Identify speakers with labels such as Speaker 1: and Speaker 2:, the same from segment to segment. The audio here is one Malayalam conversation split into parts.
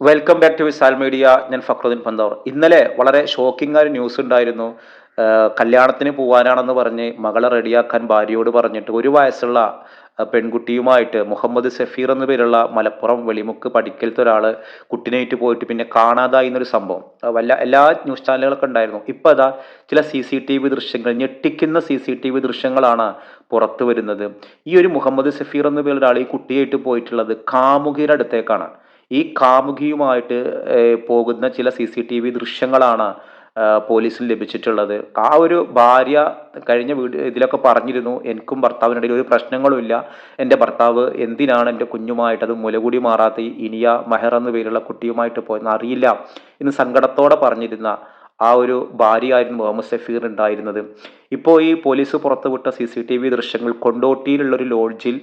Speaker 1: Welcome back to Visal media ഞാൻ ഫക്രുദ്ദീൻ പന്തോർ ഇന്നലെ വളരെ ഷോക്കിംഗ് ആയ ന്യൂസ് ഉണ്ടായിരുന്നു. കല്യാണത്തിന് പോകാനാണെന്ന് പറഞ്ഞ് മകളെ റെഡിയാക്കാൻ ഭാര്യയോട് പറഞ്ഞിട്ട് ഒരു വയസ്സുള്ള പെൺകുട്ടിയുമായിട്ട് മുഹമ്മദ് സഫീർ എന്ന പേരുള്ള മലപ്പുറം വെളിമുക്ക് പഠിക്കലത്തെ ഒരാൾ കുട്ടിനായിട്ട് പോയിട്ട് പിന്നെ കാണാതായി എന്നൊരു സംഭവം. വല്ല എല്ലാ ന്യൂസ് ചാനലുകളൊക്കെ ഉണ്ടായിരുന്നു. ഇപ്പോൾ അതാ ചില സി സി ടി വി ദൃശ്യങ്ങൾ ഞെട്ടിക്കുന്ന സി സി ടി വി ദൃശ്യങ്ങളാണ് പുറത്തു വരുന്നത്. ഈ ഒരു മുഹമ്മദ് സഫീർ എന്ന പേരുള്ള ആൾ ഈ കുട്ടിയായിട്ട് പോയിട്ടുള്ളത് കാമുകിയുടെ അടുത്തേക്കാണ്. ഈ കാമുകിയുമായിട്ട് പോകുന്ന ചില സി സി ടി വി ദൃശ്യങ്ങളാണ് പോലീസിന് ലഭിച്ചിട്ടുള്ളത്. ആ ഒരു ഭാര്യ കഴിഞ്ഞ വീട് ഇതിലൊക്കെ പറഞ്ഞിരുന്നു എനിക്കും ഭർത്താവിനിടയിൽ ഒരു പ്രശ്നങ്ങളുമില്ല. എന്റെ ഭർത്താവ് എന്തിനാണ് എന്റെ കുഞ്ഞുമായിട്ട് അത് മുലകൂടി മാറാത്ത ഇനിയ മെഹർ എന്ന പേരുള്ള കുട്ടിയുമായിട്ട് പോയെന്ന് അറിയില്ല എന്ന് സങ്കടത്തോടെ പറഞ്ഞിരുന്ന ആ ഒരു ഭാര്യയായിരുന്നു മുഹമ്മദ് സഫീർ ഉണ്ടായിരുന്നത്. ഇപ്പോൾ ഈ പോലീസ് പുറത്തുവിട്ട സി സി ടി വി ദൃശ്യങ്ങൾ കൊണ്ടോട്ടിയിലുള്ള ഒരു ലോഡ്ജിൽ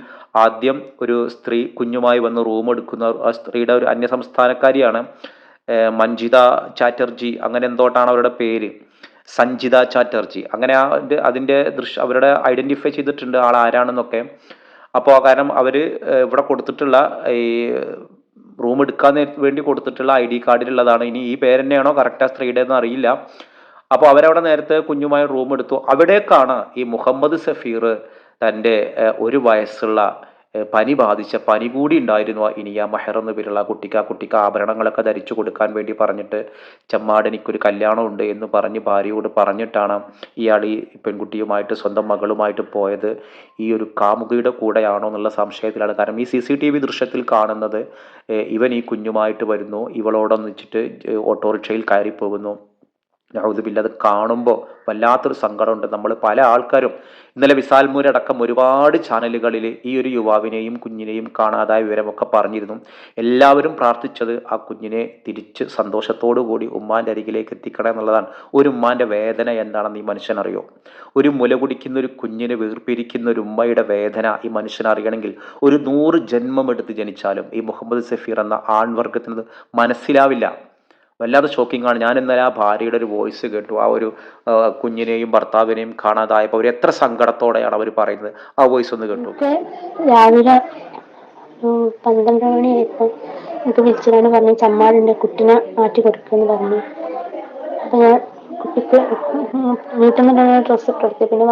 Speaker 1: ആദ്യം ഒരു സ്ത്രീ കുഞ്ഞുമായി വന്ന് റൂം എടുക്കുന്ന ആ സ്ത്രീയുടെ ഒരു അന്യസംസ്ഥാനക്കാരിയാണ് സംസ്ഥാനക്കാരിയാണ് മഞ്ജിത ചാറ്റർജി അങ്ങനെ എന്തോട്ടാണ് അവരുടെ പേര്? സഞ്ജിത ചാറ്റർജി. അങ്ങനെ ആ അതിന്റെ ദൃശ്യ അവരുടെ ഐഡന്റിഫൈ ചെയ്തിട്ടുണ്ട് ആൾ ആരാണെന്നൊക്കെ അപ്പോൾ കാരണം അവർ ഇവിടെ കൊടുത്തിട്ടുള്ള ഈ റൂം എടുക്കാൻ വേണ്ടി കൊടുത്തിട്ടുള്ള ഐ ഡി കാർഡിലുള്ളതാണ് ഇനി ഈ പേര് തന്നെയാണോ കറക്റ്റ് ആ സ്ത്രീയുടെ എന്ന് അറിയില്ല. അപ്പോൾ അവരവിടെ നേരത്തെ കുഞ്ഞുമായി റൂം എടുത്തു. അവിടേക്കാണ് ഈ മുഹമ്മദ് സഫീർ തന്റെ ഒരു വയസ്സുള്ള പനി ബാധിച്ച പനി കൂടി ഉണ്ടായിരുന്നു. ആ ഇനിയ മെഹർ എന്ന പേരുള്ള കുട്ടിക്ക് ആ കുട്ടിക്ക് ആഭരണങ്ങളൊക്കെ ധരിച്ചു കൊടുക്കാൻ വേണ്ടി പറഞ്ഞിട്ട് ചമ്മാട് എനിക്കൊരു കല്യാണമുണ്ട് എന്ന് പറഞ്ഞ് ഭാര്യയോട് പറഞ്ഞിട്ടാണ് ഇയാൾ ഈ പെൺകുട്ടിയുമായിട്ട് സ്വന്തം മകളുമായിട്ട് പോയത്. ഈ ഒരു കാമുകിയുടെ കൂടെയാണോ എന്നുള്ള സംശയത്തിലാണ്. കാരണം ഈ സി സി ടി വി ദൃശ്യത്തിൽ കാണുന്നത് ഇവൻ ഈ കുഞ്ഞുമായിട്ട് വരുന്നു. ഇവളോടൊന്നിച്ചിട്ട് ഓട്ടോറിക്ഷയിൽ കയറി പോകുന്നു നൗദുബില്ല അത് കാണുമ്പോൾ വല്ലാത്തൊരു സങ്കടമുണ്ട്. നമ്മൾ പല ആൾക്കാരും ഇന്നലെ വിസാൽമൂരടക്കം ഒരുപാട് ചാനലുകളിൽ ഈ ഒരു യുവാവിനെയും കുഞ്ഞിനെയും കാണാതായ വിവരമൊക്കെ പറഞ്ഞിരുന്നു. എല്ലാവരും പ്രാർത്ഥിച്ചത് ആ കുഞ്ഞിനെ തിരിച്ച് സന്തോഷത്തോടു കൂടി ഉമ്മാന്റെ അരികിലേക്ക് എത്തിക്കണം എന്നുള്ളതാണ്. ഒരു ഉമ്മാന്റെ വേദന എന്താണെന്ന് ഈ മനുഷ്യനറിയോ? ഒരു മുല കുടിക്കുന്ന ഒരു കുഞ്ഞിനെ വീർപ്പിരിക്കുന്ന ഒരു ഉമ്മയുടെ വേദന ഈ മനുഷ്യൻ അറിയണമെങ്കിൽ ഒരു നൂറ് ജന്മം എടുത്ത് ജനിച്ചാലും ഈ മുഹമ്മദ് സഫീർ എന്ന ആൺവർഗത്തിനത് മനസ്സിലാവില്ല. വല്ലാതെ ഷോക്കിംഗ് ആണ്. ഞാൻ ഇന്നലെ ആ ഭാര്യയുടെ ഒരു വോയിസ് കേട്ടു. ആ ഒരു കുഞ്ഞിനെയും ഭർത്താവിനെയും കാണാതായപ്പോൾ അവർ എത്ര സങ്കടത്തോടെയാണ് അവർ പറയുന്നത്. ആ വോയിസ് ഒന്ന് കേട്ടു.
Speaker 2: രാവിലെ പന്ത്രണ്ട് മണിയായപ്പോൾ എനിക്ക് വിളിച്ചിട്ടാണ് പറഞ്ഞു ചമ്മാടിന്റെ കുട്ടിനെ മാറ്റി കൊടുക്കുമെന്ന് പറഞ്ഞു. അപ്പോൾ ഞാൻ കുട്ടിക്ക് വീട്ടിൽ നിന്ന് ഡ്രസ്സ് കൊടുത്തു. പിന്നെ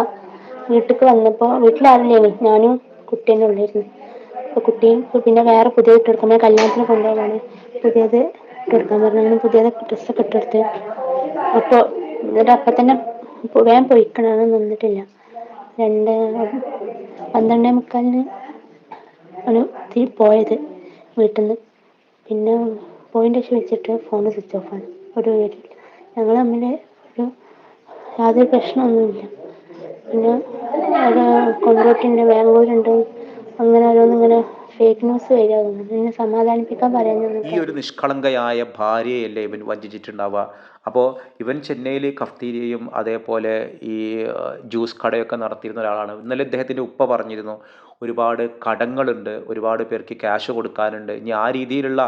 Speaker 2: വന്നപ്പോൾ വീട്ടിലാരില്ലേ ഞാനും കുട്ടീനെ ഉള്ളായിരുന്നു. അപ്പോൾ കുട്ടിയും പിന്നെ വേറെ പുതിയ ഇട്ട് കൊടുക്കാൻ കല്യാണത്തിന് കൊണ്ടുപോകാനാണ് പുതിയത് കൊടുക്കാൻ പറഞ്ഞു അങ്ങനെ പുതിയത് ഡ്രസ്സൊക്കെ ഇട്ടെടുത്ത്. അപ്പോൾ എന്നിട്ട് അപ്പം തന്നെ വേഗം പൊയ്ക്കണാണ് നിന്നിട്ടില്ല. രണ്ട് പന്ത്രണ്ടേ മുക്കാലിന് ആണ് പോയത് വീട്ടിൽ നിന്ന് പിന്നെ പോയിന്റെ ശേഷം വെച്ചിട്ട് ഫോൺ സ്വിച്ച് ഓഫാണ് ഒരു വീട്ടിൽ ഞങ്ങൾ തമ്മിൽ ഒരു യാതൊരു പ്രശ്നമൊന്നുമില്ല. പിന്നെ ഒരു കൊണ്ടോട്ടിന്റെ ബാംഗ്ലൂരുണ്ട്. അങ്ങനെ ഓരോന്നിങ്ങനെ ഫേക്ക് ന്യൂസ് വരിക. സമാധാനിപ്പിക്കാൻ പറയാൻ
Speaker 1: ഈ ഒരു നിഷ്കളങ്കയായ ഭാര്യയല്ലേ ഇവൻ വഞ്ചിച്ചിട്ടുണ്ടാവുക. അപ്പോൾ ഇവൻ ചെന്നൈയിൽ കഫ്തീരിയയും അതേപോലെ ഈ ജ്യൂസ് കടയൊക്കെ നടത്തിയിരുന്ന ഒരാളാണ്. ഇന്നലെ ഇദ്ദേഹത്തിന്റെ ഉപ്പ പറഞ്ഞിരുന്നു ഒരുപാട് കടങ്ങളുണ്ട് ഒരുപാട് പേർക്ക് ക്യാഷ് കൊടുക്കാനുണ്ട്. ഇനി ആ രീതിയിലുള്ള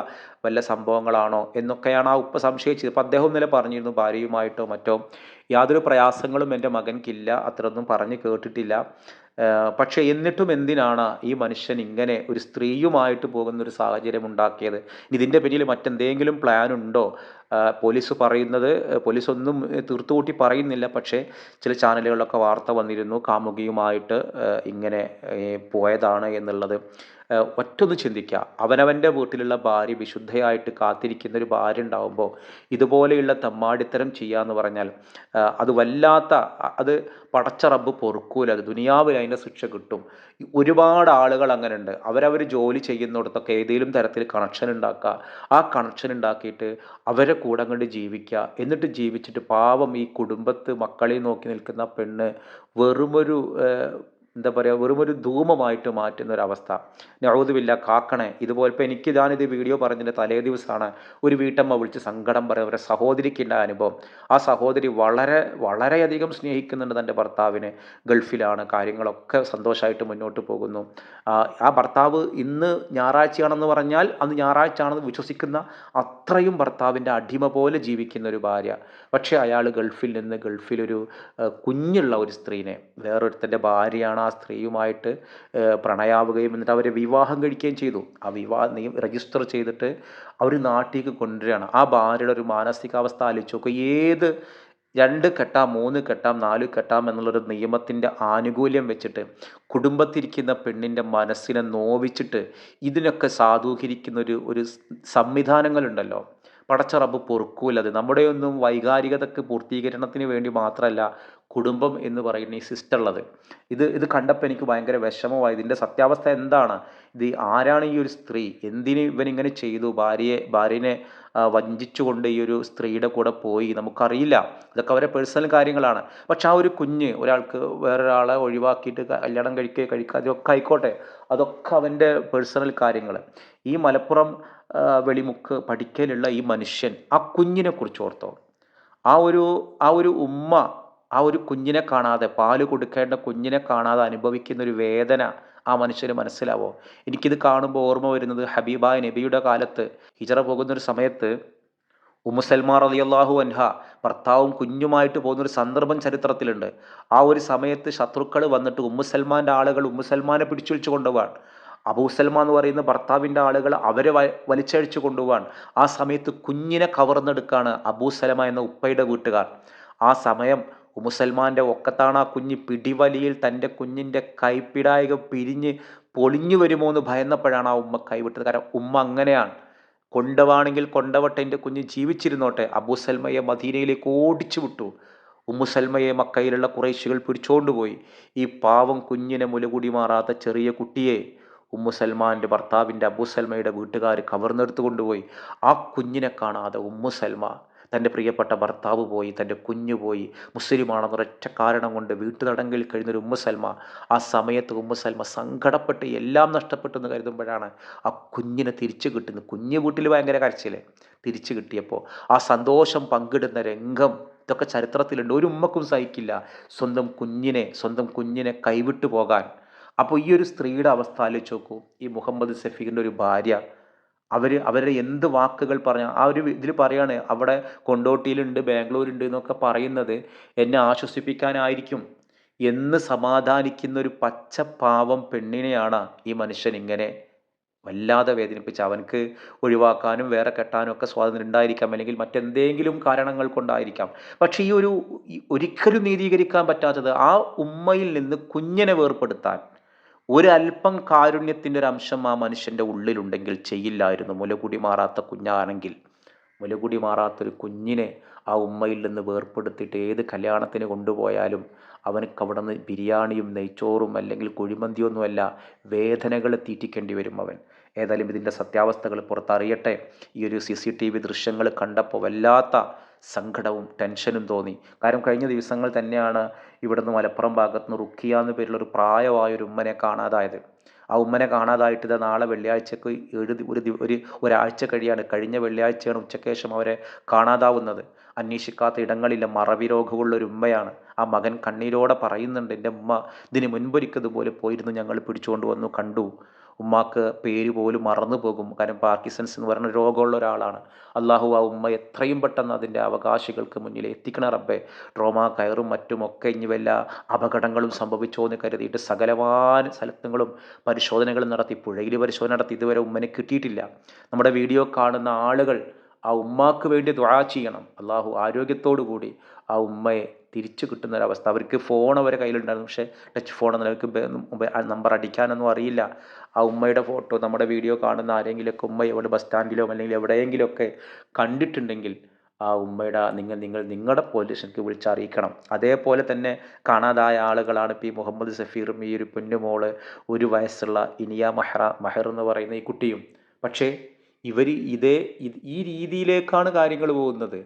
Speaker 1: വല്ല സംഭവങ്ങളാണോ എന്നൊക്കെയാണ് ആ ഉപ്പ സംശയിച്ചത്. അപ്പോൾ അദ്ദേഹം ഇന്നലെ പറഞ്ഞിരുന്നു ഭാര്യയുമായിട്ടോ മറ്റോ യാതൊരു പ്രയാസങ്ങളും എന്റെ മകൻക്കില്ല അത്രയൊന്നും പറഞ്ഞ് കേട്ടിട്ടില്ല. പക്ഷേ എന്നിട്ടും എന്തിനാണ് ഈ മനുഷ്യൻ ഇങ്ങനെ ഒരു സ്ത്രീയുമായിട്ട് പോകുന്ന ഒരു സാഹചര്യം ഉണ്ടാക്കിയത്? ഇതിന്റെ പിന്നിൽ മറ്റെന്തെങ്കിലും പ്ലാൻ ഉണ്ടോ? പോലീസ് പറയുന്നത് പോലീസ് ഒന്നും തീർത്തുകൂട്ടി പറയുന്നില്ല. പക്ഷേ ചില ചാനലുകളിലൊക്കെ വാർത്ത വന്നിരുന്നു കാമുകിയുമായിട്ട് ഇങ്ങനെ പോയതാണ് എന്നുള്ളത്. ഒറ്റൊന്ന് ചിന്തിക്കുക അവനവന്റെ വീട്ടിലുള്ള ഭാര്യ വിശുദ്ധയായിട്ട് കാത്തിരിക്കുന്ന ഒരു ഭാര്യ ഉണ്ടാവുമ്പോൾ ഇതുപോലെയുള്ള തമ്മാടിത്തരം ചെയ്യുക എന്ന് പറഞ്ഞാൽ അത് വല്ലാത്ത അത് പടച്ച റബ്ബ് പൊറുക്കൂല. അത് ദുനിയാവിൽ അതിന്റെ ശിക്ഷ കിട്ടും. ഒരുപാട് ആളുകൾ അങ്ങനെ ഉണ്ട് അവരവർ ജോലി ചെയ്യുന്നിടത്തൊക്കെ ഏതെങ്കിലും തരത്തിൽ കണക്ഷൻ ഉണ്ടാക്കുക. ആ കണക്ഷൻ ഉണ്ടാക്കിയിട്ട് അവരെ കൂടെ അങ്ങോട്ട് ജീവിക്കുക. എന്നിട്ട് ജീവിച്ചിട്ട് പാവം ഈ കുടുംബത്ത് മക്കളെ നോക്കി നിൽക്കുന്ന പെണ്ണ് വെറുമൊരു എന്താ പറയുക വെറും ഒരു ധൂമമായിട്ട് മാറ്റുന്ന അവസ്ഥ നഴുതുമില്ല കാക്കണേ ഇതുപോലെ ഇപ്പോൾ എനിക്ക് ഞാനിത് വീഡിയോ പറഞ്ഞതിന്റെ തലേ ദിവസമാണ് ഒരു വീട്ടമ്മ വിളിച്ച് സങ്കടം പറയുക സഹോദരിക്ക് സഹോദരിക്കുണ്ട അനുഭവം. ആ സഹോദരി വളരെ വളരെയധികം സ്നേഹിക്കുന്നുണ്ട് തന്റെ ഭർത്താവിനെ. ഗൾഫിലാണ് കാര്യങ്ങളൊക്കെ സന്തോഷമായിട്ട് മുന്നോട്ട് പോകുന്നു. ആ, ഭർത്താവ് ഇന്ന് ഞായറാഴ്ചയാണെന്ന് പറഞ്ഞാൽ അന്ന് ഞായറാഴ്ച ആണെന്ന് വിശ്വസിക്കുന്ന അത്രയും ഭർത്താവിന്റെ അടിമ പോലെ ജീവിക്കുന്ന ഒരു ഭാര്യ. പക്ഷേ അയാൾ ഗൾഫിൽ നിന്ന് ഗൾഫിലൊരു കുഞ്ഞുള്ള ഒരു സ്ത്രീനെ വേറൊരുത്തന്റെ ഭാര്യയാണ് സ്ത്രീയുമായിട്ട് പ്രണയാവുകയും എന്നിട്ട് അവരെ വിവാഹം കഴിക്കുകയും ചെയ്തു. ആ വിവാഹം രജിസ്റ്റർ ചെയ്തിട്ട് അവർ നാട്ടിലേക്ക് കൊണ്ടുവരികയാണ്. ആ ഭാര്യയുടെ ഒരു മാനസികാവസ്ഥ ആലോചിച്ച് നോക്കുക ഏത് രണ്ട് കെട്ടാം മൂന്ന് കെട്ടാം നാല് കെട്ടാം എന്നുള്ളൊരു നിയമത്തിന്റെ ആനുകൂല്യം വെച്ചിട്ട് കുടുംബത്തിരിക്കുന്ന പെണ്ണിന്റെ മനസ്സിനെ നോവിച്ചിട്ട് ഇതിനൊക്കെ സാധൂകരിക്കുന്ന ഒരു ഒരു സംവിധാനങ്ങളുണ്ടല്ലോ. പടച്ചറബ് പൊറുക്കൂലത്. നമ്മുടെയൊന്നും വൈകാരികതയ്ക്ക് പൂർത്തീകരണത്തിന് വേണ്ടി മാത്രമല്ല കുടുംബം എന്ന് പറയുന്ന ഈ സിസ്റ്റം ഉള്ളത്. ഇത് ഇത് കണ്ടപ്പോൾ എനിക്ക് ഭയങ്കര വിഷമമായി. ഇതിന്റെ സത്യാവസ്ഥ എന്താണ്? ഇത് ആരാണ് ഈ ഒരു സ്ത്രീ? എന്തിന് ഇവനിങ്ങനെ ചെയ്തു? ഭാര്യയെ ഭാര്യനെ വഞ്ചിച്ചുകൊണ്ട് ഈ ഒരു സ്ത്രീയുടെ കൂടെ പോയി? നമുക്കറിയില്ല. ഇതൊക്കെ അവരെ പേഴ്സണൽ കാര്യങ്ങളാണ്. പക്ഷെ ആ ഒരു കുഞ്ഞ് ഒരാൾക്ക് വേറൊരാളെ ഒഴിവാക്കിയിട്ട് കല്യാണം കഴിക്കുക കഴിക്കുക ഒക്കെ ആയിക്കോട്ടെ. അതൊക്കെ അവന്റെ പേഴ്സണൽ കാര്യങ്ങൾ ഈ മലപ്പുറം വെളിമുക്ക് പഠിക്കലുള്ള ഈ മനുഷ്യൻ ആ കുഞ്ഞിനെ കുറിച്ച് ഓർത്തോ. ആ ഒരു ആ ഒരു ഉമ്മ ആ ഒരു കുഞ്ഞിനെ കാണാതെ പാൽ കൊടുക്കേണ്ട കുഞ്ഞിനെ കാണാതെ അനുഭവിക്കുന്ന ഒരു വേദന ആ മനുഷ്യന് മനസ്സിലാവോ? എനിക്കിത് കാണുമ്പോൾ ഓർമ്മ വരുന്നത് ഹബീബ നബിയുടെ കാലത്ത് ഹിജറ പോകുന്ന ഒരു സമയത്ത് ഉമ്മുസൽമാർ അലിയല്ലാഹു അൻഹ ഭർത്താവും കുഞ്ഞുമായിട്ട് പോകുന്ന ഒരു സന്ദർഭം ചരിത്രത്തിലുണ്ട്. ആ ഒരു സമയത്ത് ശത്രുക്കൾ വന്നിട്ട് ഉമ്മുസൽമാന്റെ ആളുകൾ ഉമ്മുസൽമാനെ പിടിച്ചുവിളിച്ചു കൊണ്ടുപോകാൻ അബൂസൽമാൻ എന്ന് പറയുന്ന ഭർത്താവിന്റെ ആളുകൾ അവരെ വലിച്ചഴിച്ചു കൊണ്ടുപോകാൻ ആ സമയത്ത് കുഞ്ഞിനെ കവർന്നെടുക്കാണ് അബൂസലമ എന്ന ഉപ്പയുടെ വീട്ടുകാർ. ആ സമയം ഉമ്മുസൽമാന്റെ ഒക്കത്താണ് ആ കുഞ്ഞ് പിടിവലിയിൽ തന്റെ കുഞ്ഞിന്റെ കൈപ്പിടായിക പിരിഞ്ഞ് പൊളിഞ്ഞു വരുമോ എന്ന് ഭയന്നപ്പോഴാണ് ആ ഉമ്മ കൈവിട്ടത്. കാരണം ഉമ്മ അങ്ങനെയാണ്. കൊണ്ടുവാണെങ്കിൽ കൊണ്ടവട്ടെ എന്റെ കുഞ്ഞ് ജീവിച്ചിരുന്നോട്ടെ. അബൂസൽമയെ മദീനയിലേക്ക് ഓടിച്ചു വിട്ടു. ഉമ്മുസൽമയെ മക്കയിലുള്ള കുറേശികൾ പിടിച്ചോണ്ടുപോയി ഈ പാവം കുഞ്ഞിനെ മുലകുടി മാറാത്ത ചെറിയ കുട്ടിയെ ഉമ്മു സൽമാന്റെ ഭർത്താവിന്റെ അബൂ സൽമയുടെ വീട്ടുകാർ കവർന്നെടുത്ത് കൊണ്ടുപോയി. ആ കുഞ്ഞിനെ കാണാതെ ഉമ്മു സൽമ തന്റെ പ്രിയപ്പെട്ട ഭർത്താവ് പോയി തന്റെ കുഞ്ഞു പോയി. മുസ്ലിമാണെന്നൊരൊറ്റ കാരണം കൊണ്ട് വീട്ടുതടങ്കിൽ കഴിഞ്ഞൊരു ഉമ്മസൽമ ആ സമയത്ത് ഉമ്മസൽമ സങ്കടപ്പെട്ട് എല്ലാം നഷ്ടപ്പെട്ടു എന്ന് കരുതുമ്പോഴാണ് ആ കുഞ്ഞിനെ തിരിച്ചു കിട്ടുന്നത്. കുഞ്ഞു വീട്ടിൽ ഭയങ്കര കരച്ചില്ലേ തിരിച്ചു കിട്ടിയപ്പോൾ ആ സന്തോഷം പങ്കിടുന്ന രംഗം ഇതൊക്കെ ചരിത്രത്തിലുണ്ട്. ഒരു ഉമ്മക്കും സഹിക്കില്ല. സ്വന്തം കുഞ്ഞിനെ സ്വന്തം കുഞ്ഞിനെ കൈവിട്ടു പോകാൻ. അപ്പോൾ ഈ ഒരു സ്ത്രീയുടെ അവസ്ഥ ആലോചിച്ച് നോക്കൂ. ഈ മുഹമ്മദ് സഫീഖിന്റെ ഒരു ഭാര്യ അവർ അവരുടെ എന്ത് വാക്കുകൾ പറഞ്ഞ ആ ഒരു ഇതിൽ പറയാണ് അവിടെ കൊണ്ടോട്ടിയിലുണ്ട് ബാംഗ്ലൂരുണ്ട് എന്നൊക്കെ പറയുന്നത് എന്നെ ആശ്വസിപ്പിക്കാനായിരിക്കും എന്ന് സമാധാനിക്കുന്ന ഒരു പച്ച പച്ചപ്പാവം പെണ്ണിനെയാണ് ഈ മനുഷ്യൻ ഇങ്ങനെ വല്ലാതെ വേദനിപ്പിച്ച് അവനക്ക് ഒഴിവാക്കാനും വേറെ കെട്ടാനും ഒക്കെ സ്വാതന്ത്ര്യം ഉണ്ടായിരിക്കാം അല്ലെങ്കിൽ മറ്റെന്തെങ്കിലും കാരണങ്ങൾ കൊണ്ടായിരിക്കാം. പക്ഷേ ഈ ഒരു ഒരിക്കലും നീതീകരിക്കാൻ പറ്റാത്തത് ആ ഉമ്മയിൽ നിന്ന് കുഞ്ഞിനെ വേർപ്പെടുത്താൻ ഒരല്പം കാരുണ്യത്തിന്റെ ഒരു അംശം ആ മനുഷ്യന്റെ ഉള്ളിലുണ്ടെങ്കിൽ ചെയ്യില്ലായിരുന്നു. മുലകുടി മാറാത്ത കുഞ്ഞാണെങ്കിൽ മുലകുടി മാറാത്തൊരു കുഞ്ഞിനെ ആ ഉമ്മയിൽ നിന്ന് വേർപ്പെടുത്തിയിട്ട് ഏത് കല്യാണത്തിന് കൊണ്ടുപോയാലും അവനക്ക് അവിടെ നിന്ന് ബിരിയാണിയും നെയ്ച്ചോറും അല്ലെങ്കിൽ കുഴിമന്തിയൊന്നുമല്ല വേദനകൾ തീറ്റിക്കേണ്ടി വരും അവൻ. ഏതായാലും ഇതിന്റെ സത്യാവസ്ഥകൾ പുറത്തറിയട്ടെ. ഈ ഒരു സി സി ടി വി ദൃശ്യങ്ങൾ കണ്ടപ്പോൾ വല്ലാത്ത സങ്കടവും ടെൻഷനും തോന്നി. കാരണം കഴിഞ്ഞ ദിവസങ്ങൾ തന്നെയാണ് ഇവിടുന്ന് മലപ്പുറം ഭാഗത്ത് നിന്ന് റുക്കിയ എന്ന പേരിലൊരു പ്രായമായ ഒരു ഉമ്മനെ കാണാതായത്. ആ ഉമ്മനെ കാണാതായിട്ട് ഇത് നാളെ വെള്ളിയാഴ്ചക്ക് ഏഴ് ഒരു ഒരു ഒരാഴ്ച കഴിയാണ്. കഴിഞ്ഞ വെള്ളിയാഴ്ചയാണ് ഉച്ചയ്ക്ക് ശേഷം അവരെ കാണാതാവുന്നത്. അന്വേഷിക്കാത്ത ഇടങ്ങളില്ല മറവി രോഗമുള്ള ഒരു ഉമ്മയാണ്. ആ മകൻ കണ്ണീരോടെ പറയുന്നുണ്ട് എന്റെ ഉമ്മ ഇതിന് മുൻപൊരിക്കതുപോലെ പോയിരുന്നു ഞങ്ങൾ പിടിച്ചുകൊണ്ട് വന്നു കണ്ടു. ഉമ്മാക്ക് പേര് പോലും മറന്നു പോകും. കാരണം പാർക്കിസൺസ് എന്ന് പറയുന്ന രോഗമുള്ള ഒരാളാണ്. അള്ളാഹു ആ ഉമ്മ എത്രയും പെട്ടെന്ന് അതിന്റെ അവകാശികൾക്ക് മുന്നിൽ എത്തിക്കണ റബ്ബെ. ട്രോമ കയറും മറ്റുമൊക്കെ ഇനി വല്ല അപകടങ്ങളും സംഭവിച്ചോ എന്ന് കരുതിയിട്ട് സകലവാൻ സ്ഥലത്തുകളും പരിശോധനകൾ നടത്തി പുഴയിൽ പരിശോധന നടത്തി ഇതുവരെ ഉമ്മനെ കിട്ടിയിട്ടില്ല. നമ്മുടെ വീഡിയോ കാണുന്ന ആളുകൾ ആ ഉമ്മാക്ക് വേണ്ടി ദ്വാ ചെയ്യണം. അള്ളാഹു ആരോഗ്യത്തോടു കൂടി ആ ഉമ്മയെ തിരിച്ചു കിട്ടുന്ന ഒരവസ്ഥ അവർക്ക് ഫോൺ അവരെ കയ്യിലുണ്ടായിരുന്നു. പക്ഷേ ടച്ച് ഫോൺ എന്നാൽ അവർക്ക് നമ്പർ അടിക്കാനൊന്നും അറിയില്ല. ആ ഉമ്മയുടെ ഫോട്ടോ നമ്മുടെ വീഡിയോ കാണുന്ന ആരെങ്കിലുമൊക്കെ ഉമ്മ എവിടെ ബസ് സ്റ്റാൻഡിലോ അല്ലെങ്കിൽ എവിടെയെങ്കിലുമൊക്കെ കണ്ടിട്ടുണ്ടെങ്കിൽ ആ ഉമ്മയുടെ നിങ്ങൾ നിങ്ങൾ നിങ്ങളുടെ പോലീസ് വിളിച്ചറിയിക്കണം അതേപോലെ തന്നെ കാണാതായ ആളുകളാണ് ഈ മുഹമ്മദ് സഫീറും ഈ ഒരു പൊന്നുമോൾ ഒരു വയസ്സുള്ള ഇനിയ മെഹ്റ മെഹർ എന്ന് പറയുന്ന ഈ കുട്ടിയും. പക്ഷേ ഇവർ ഇതേ ഈ രീതിയിലേക്കാണ് കാര്യങ്ങൾ പോകുന്നത്.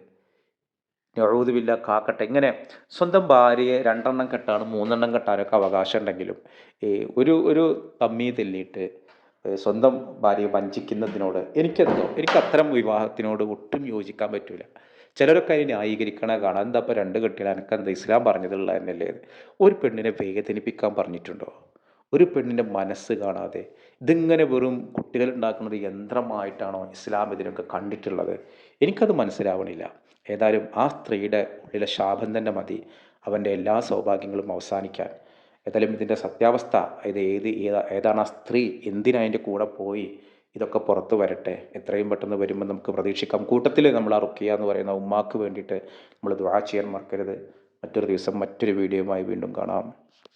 Speaker 1: ഞഴുതുമില്ല കാക്കട്ടെ. ഇങ്ങനെ സ്വന്തം ഭാര്യയെ രണ്ടെണ്ണം കെട്ടാണ് മൂന്നെണ്ണം കെട്ടാനൊക്കെ അവകാശം ഉണ്ടെങ്കിലും ഒരു ഒരു തമ്മി തെല്ലിയിട്ട് സ്വന്തം ഭാര്യയെ വഞ്ചിക്കുന്നതിനോട് എനിക്കെന്തോ എനിക്ക് അത്തരം വിവാഹത്തിനോട് ഒട്ടും യോജിക്കാൻ പറ്റില്ല ചിലരൊക്കെ അതിനെ ന്യായീകരിക്കണ കാണാം. എന്താ ഇപ്പോൾ രണ്ട് കെട്ടിയാൽ എനിക്കെന്താ ഇസ്ലാം പറഞ്ഞതുള്ള തന്നെയല്ലേ ഒരു പെണ്ണിനെ വേദനിപ്പിക്കാൻ പറഞ്ഞിട്ടുണ്ടോ? ഒരു പെണ്ണിന്റെ മനസ്സ് കാണാതെ ഇതിങ്ങനെ വെറും കുട്ടികൾ ഉണ്ടാക്കുന്നത് യന്ത്രമായിട്ടാണോ ഇസ്ലാം ഇതിനൊക്കെ കണ്ടിട്ടുള്ളത്? എനിക്കത് മനസ്സിലാവണില്ല. ഏതായാലും ആ സ്ത്രീയുടെ ഉള്ളിലെ ശാപം തന്നെ മതി. അവന്റെ എല്ലാ സൗഭാഗ്യങ്ങളും അവസാനിക്കാൻ. ഏതായാലും ഇതിന്റെ സത്യാവസ്ഥ ഇത് ഏത് ഏതാണ് ആ സ്ത്രീ എന്തിനതിന്റെ കൂടെ പോയി? ഇതൊക്കെ പുറത്തു വരട്ടെ. എത്രയും പെട്ടെന്ന് വരുമ്പോൾ നമുക്ക് പ്രതീക്ഷിക്കാം. കൂട്ടത്തിൽ നമ്മൾ ആ റുക്കിയ എന്ന് പറയുന്ന ഉമ്മാക്ക് വേണ്ടിയിട്ട് നമ്മൾ ദ്വാ ചെയ്യാൻ മറക്കരുത്. മറ്റൊരു ദിവസം മറ്റൊരു വീഡിയോയുമായി വീണ്ടും കാണാം.